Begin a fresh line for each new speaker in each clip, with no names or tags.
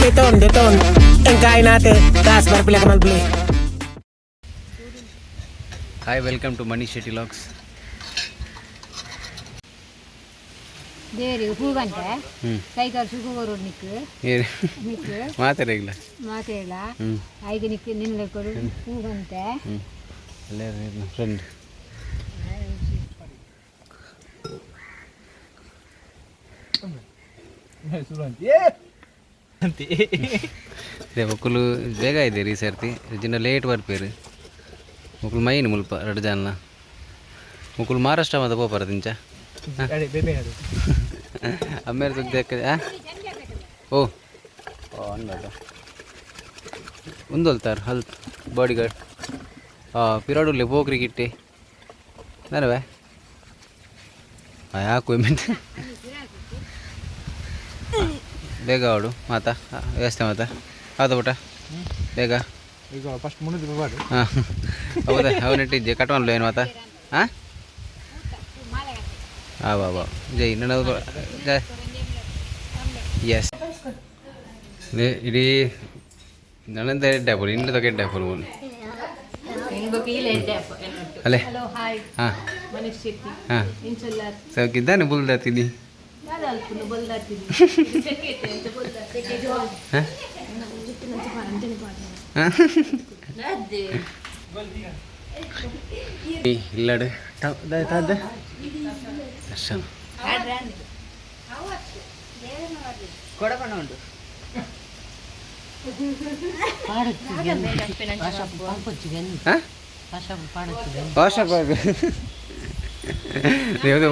Deton, deton. Engkain natin. Gas, marpila ka mag-play.
Hi welcome to Mani Shetty LOX
ದೇವರಿಗೆ ಹೂಗಂತೆ
ಹ್ಞೂ
ಕೈ ಕಾಲು ಸುಖವರು ನಿಕ್ಕು
ಏನು
ನಿಕ್ಕು
ಮಾತಾಡಿಲ್ಲ
ಮಾತೇಳ
ಹ್ಞೂ
ಐದು ನಿಕ್ಕು ನಿನ್ಗೆ ಕೊಡು ಹೂಗಂತೆ
ಹ್ಞೂ ಅಲ್ಲೇ ಫ್ರೆಂಡ್ ಅದೇ ಒಕ್ಕಲು ಬೇಗ ಇದೆ ರೀ ಸರ್ತಿ. ಜಿನ್ನ ಲೇಟ್ ಬರ್ಪೇರು ಒಕ್ಕಲು ಮೈನ್ ಮುಲ್ಪ ಎರಡು ಜನ ಒಕ್ಕಲು ಮಹಾರಾಷ್ಟ್ರ ಮಾತ ಪೋಪಾರ ತಿಂಚ. ಅಮ್ಮೇರ ಸುದ್ದಿ ಓ. ಓ ಅನ್ನದ ಉಂದೊಲ್ತಾರ ಹಲ್ ಬಾಡಿ ಗಾರ್ಡ್ ಪಿರಾಡು ಲೆಬೋ ಕ್ರಿಕೆಟ್ ನರವೆ ಯಾಕೋ ಮಿಂಟ್ ಬೇಗ ಆಡು ಮಾತಾ ವ್ಯವಸ್ಥೆ ಮಾತಾ ಹೌದಾ ಪುಟ ಬೇಗ
ಈಗ ಫಸ್ಟ್ ಮುನ್ನೂರು ರೂಪಾಯಿ
ಹಾಂ ಹೌದಾ ಅವನಿಟ್ಟಿದ್ದೆ ಕಟ್ವನ್ಲು ಏನು ಮಾತಾ ಹಾಂ ಹಾಂ ಬಾ ಬಾ ಜೈ ನನ್ನ ಜೈ ಎಸ್ ಇಡೀ ನನ್ನಂತ ಎಡ್ಡೆ ಹಾಪು ನಿಂದ ತಗ ಎಡ್ಡೆ ಹಾಪು ಅಲ್ಲೇ
ಹಲೋ ಹಾಯ್
ಹಾಂ
ಮನೀಶ್ ಶೆಟ್ಟಿ
ಹಾಂ
ಇಂಚಲ್ಲ
ಸೌಕಿದ್ದಾನೆ ಬುಲ್ದಾತೀನಿ ఇల్లాడు కొడకుండా ఉండు పాడచ్చు పాడచ్చు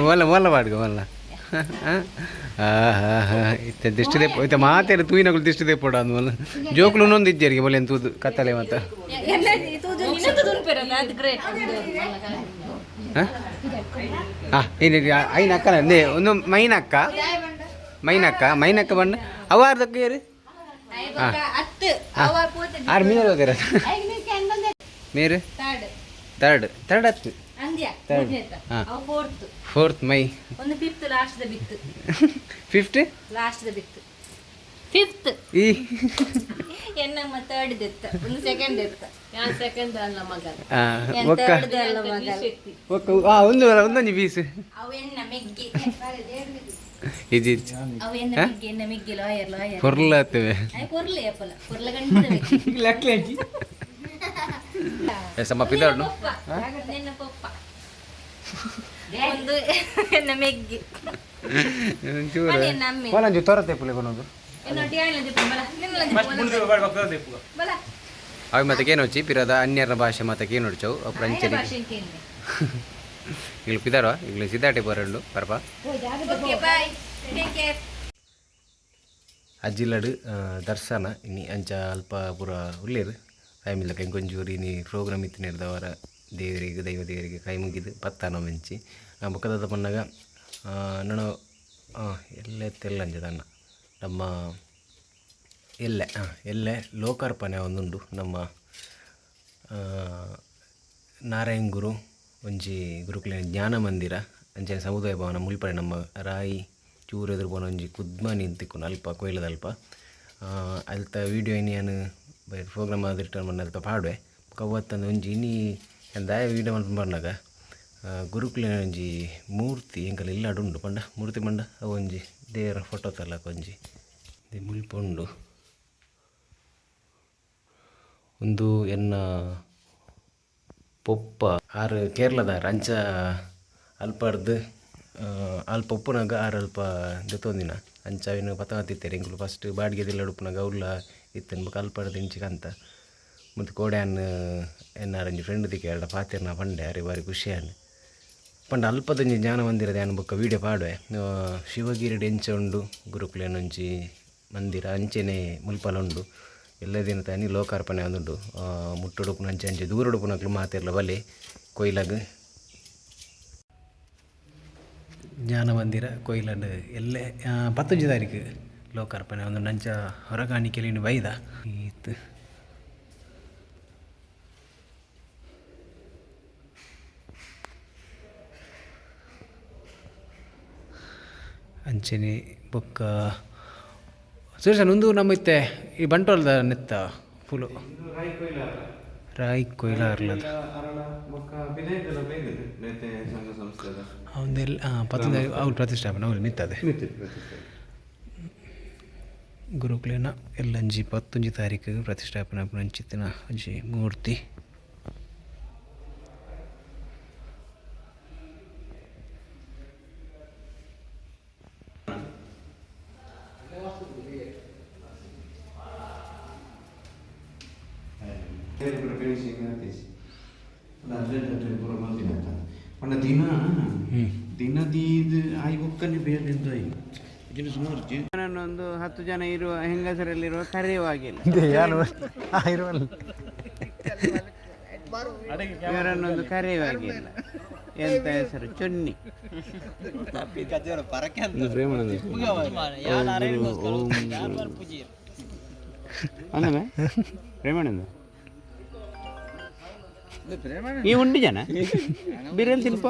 వాళ్ళ వాళ్ళ పాడుకో వాళ్ళ ಇತ್ತ ದಿಷ್ಟಿ ದೇಪ ಇತ್ತ ಮಾತೇನು ತೂಯಿನಗಳು ದಿಷ್ಟಿ ದೆಪ್ಪೋಡು ಅಂದ್ಮಲ್ಲ ಜೋಕ್ಲು ಇನ್ನೊಂದು ಇದ್ದೀರಿಗೆ ಬಲೆ ತೂದು ಕತ್ತಲೆ ಮತ್ತ ಹಾಂ? ಐನ ಅಕ್ಕನ ನೇ ಒಂದು ಮೈನಕ್ಕ ಮೈನಕ್ಕ ಮೈನಕ್ಕ ಬಣ್ಣ. ಅವಾರ್ದಕ್ಕೆ ಏರು ಹಾಂ ಆರು ಮೀರು ಹೋಗ್ಯಾರ. ಮೀರ್? ತರ್ಡ್ ತರ್ಡ್ ಹತ್ತು. ತರ್ಡ್ ಹಾಂ. ಫೋರ್ತ್ ಮೈ
ಒಂದು ಫಿಫ್ತ್ ಲಾಸ್ಟ್ ಬಿತ್ತು
ಫಿಫ್ತ್
ಲಾಸ್ಟ್ ಬಿತ್ತು ಫಿಫ್ತ್
ಈ
ಎನ್ನಮ್ಮ ತರ್ಡ್ ದೆತ್ತ ಒಂದು ಸೆಕೆಂಡ್ ದೆತ್ತ ಯಾನ್ ಸೆಕೆಂಡ್ ಅಲ್ಲ ಮಗ
ಆ, ಒಕ್ಕ
ತರ್ಡ್ ಅಲ್ಲ ಮಗ
ಒಕ್ಕ ಆ ಒಂದು ಒಂದೊಂದು ಪೀಸ್
ಅವು ಎನ್ನ ಮೆಗ್ಗಿ
ಇದು
ಅವು ಎನ್ನ ಮೆಗ್ಗಿ ಎನ್ನ ಮೆಗ್ಗಿ ಲಾಯರ್ ಲಾಯರ್
ಹೊರ್ಲಾಗ್ತೇವೆ
ಅಯ್ಯ ಕೊರ್ಲೆ ಅಪ್ಪಲ ಕೊರ್ಲ ಗಂಡ
ಸಮ ಪಿದಾಡು
ನಿನ್ನ ಪಪ್ಪ ಒಂದು ನಮಗೆ
ಒಂಚೂರು ತೋರತ್ತೆ ಪುಲಿ ಕೊನೋದು ಮತ್ತೆ ಏನು ಹಚ್ಚಿ ಪಿರದ ಅನ್ಯರ ಭಾಷೆ
ಮತ್ತೆ
ಏನು
ಹೊಡ್ಚವು ಫ್ರೆಂಚ್
ಇಲ್ಲಿ ಪಿದಾರ ಇಲ್ಲಿ ಸಿದ್ದಾಟಿ ಬರಲು ಪರಪ ಅಜ್ಜಿಲಡು ದರ್ಶನ ಇನ್ನಿ ಅಂಚ ಅಲ್ಪ ಪೂರ ಉಳ್ಳೇರು ಫ್ಯಾಮಿಲಿ ಕಂಕೊಂಚೂರಿ ನೀ ಪ್ರೋಗ್ರಾಮ್ ಇತ್ತಿನ ಇರ್ದವರ ದೇವರಿಗೆ, ದೈವ ದೇವರಿಗೆ ಕೈ ಮುಗಿದು ಪತ್ತಾನ ಮೆಂಚಿ ನಮ್ಮ ಬುಕ್ಕದ ಬಂದಾಗ ನಾನು ಎಲ್ಲೆ ತೆಲ್ಲ ಅಂಜದಣ್ಣ ನಮ್ಮ ಎಲ್ಲೆ ಎಲ್ಲೆ ಲೋಕಾರ್ಪಣೆ ಒಂದುಂಡು ನಮ್ಮ ನಾರಾಯಣ್ ಗುರು, ಒಂಜಿ ಗುರುಕುಲ ಜ್ಞಾನ ಮಂದಿರ, ಅಂಚನೆ ಸಮುದಾಯ ಭವನ ಮುಲ್ಪಡೆ ನಮ್ಮ ರಾಯಿ ಚೂರು ಎದುರು ಬೋನ ಒಂಜಿ ಕುದ್ಮ ನಿಂತಿಕ್ಕು ಅಲ್ಪ ಕೊಯ್ಲದ ಅಲ್ಪ. ಅಲ್ತ ವೀಡಿಯೋ ಇನ್ನೇನು ಪ್ರೋಗ್ರಾಮ್ ಆದ ರಿಟರ್ನ್ ಮಾಡಿ ಅಲ್ಪ ಪಾಡುವೆ. ಕವತ್ತಂದು ಒಂಜಿ ಇನಿ ವೀಡಿಯೋ ಮಾಡ್ಕೊಂಡು ಬಂದಾಗ ಗುರುಕುಲ ಒಂಜಿ ಮೂರ್ತಿ ಎಂಕಲ್ ಇಲ್ಲ ಉಂಡು ಪಂಡ ಮೂರ್ತಿ ಪಂಡ ಅವು ಒಂಜಿ ದೇವರ ಫೋಟೋ ತಲಕ ಒಂಜಿ ಮುಲ್ಪ ಉಂಡು ಒಂದು ಎನ್ನ ಪೊಪ್ಪ ಆರು ಕೇರಳದ ಅಂಚ ಅಲ್ಪರ್ದು ಅಲ್ಪ ಉಪ್ಪುನಾಗ ಆರು ಅಲ್ಪ ದೊತ್ತೊಂದಿನ ಅಂಚ ಅವಿನ ಪತವತ್ತಿತ್ತೇರಿ ಇಂಕುಲು ಫಸ್ಟ್ ಬಾಡಿಗೆದೆಲ್ಲ ಉಪ್ಪುನಾಗ ಅವ್ಲ ಇತ್ತನ್ ಬೊಕ ಅಲ್ಪರ್ದು ಇಂಚಿಕಂತ ಮತ್ತು ಫ್ರೆಂಡ್ ದಿಕ್ಕ ಎರಡು ನಾ ಪಂಡೆ ಅರೆ ಬಾರಿ ಖುಷಿಯಾನೆ ಪಂಡ ಅಲ್ಪದೊಂಜಿ ಜ್ಞಾನ ಮಂದಿರದ ಯಾನ್ ಬೊಕ್ಕ ವೀಡಿಯೋ ಪಾಡುವೆ? ಆ, ಶಿವಗಿರಿ ಎಂಚ ಉಂಡು ಗುರುಕುಲೇನೊಂಜಿ ಮಂದಿರ ಅಂಚೆನೆ ಮುಲ್ಪಲ ಉಂಡು. ಎಲ್ಲ ದಿನ ತಾನಿ ಲೋಕಾರ್ಪಣೆ ಅಂದುಂಡು ಮುಟ್ಟುಡುಪುನ ಅಂಚೆ ಅಂಚೆ ದೂರಡುಪುನಕ್ಲು ಮಾತೆರ್ಲ ಬಲೆ ಕೊಯ್ಲಗ್. ಜ್ಞಾನ ಮಂದಿರ ಕೊಯ್ಲಂಡ್ ಎಲ್ಲೇ ಪತ್ತೊಂಜಿ ತಾರೀಕು ಲೋಕಾರ್ಪಣೆ ಒಂದು ನಂಚ ಹೊರಗಾಣಿಕೆಲಿ ಬೈದ. ಈತ್ ಅಂಚನೆ ಬೊಕ್ಕ. ಸುರೇಶನ್ ನೊಂದು ನಮ್ಮ ಇತ್ತೆ, ಈ ಬಂಟೋಲ್ದ ನೆತ್ತ ಫುಲ್ಲು ರಾಯ್ ಕೊಯ್ಲಾರ್ಲದ ಪತ್ತೊಂದು ಅವ್ರು ಪ್ರತಿಷ್ಠಾಪನೆ, ಅವ್ರು ನಿಂತದೆ. ಗುರುಕುಲೇನ ಎಲ್ಲಂಜಿ ಪತ್ತೊಂಜಿ ತಾರೀಕಿಗೆ ಪ್ರತಿಷ್ಠಾಪನೆ ಅಂಚಿತ್ತಿನ ಅಂಜಿ ಮೂರ್ತಿ.
ಪಂಡ ದಿನ ದಿನದೀದ್ ಆಯ್ ಒಕ್ಕನೆ ಬೇರೆಂದು ಆಯ್ ಇದನ್ನು ಸುಮಾರು ಜನ
ಒಂದು ಹತ್ತು ಜನ ಇರುವ ಹೆಂಗಸರಲ್ಲಿರುವ ಕರೆಯುವಾಗಿಲ್ಲ ಇವರನ್ನೊಂದು ಕರೆಯುವಾಗಿಲ್ಲ ಎಂತ ಹೆಸರು ಚೊನ್ನಿ ಪ್ರೇಮಾನಂದ ಪ್ರೇಮಾನಂದ ಈ ಉಂಡಿ ಜನ ಬಿರಿಯಾನಿ ತಿನ್ಪ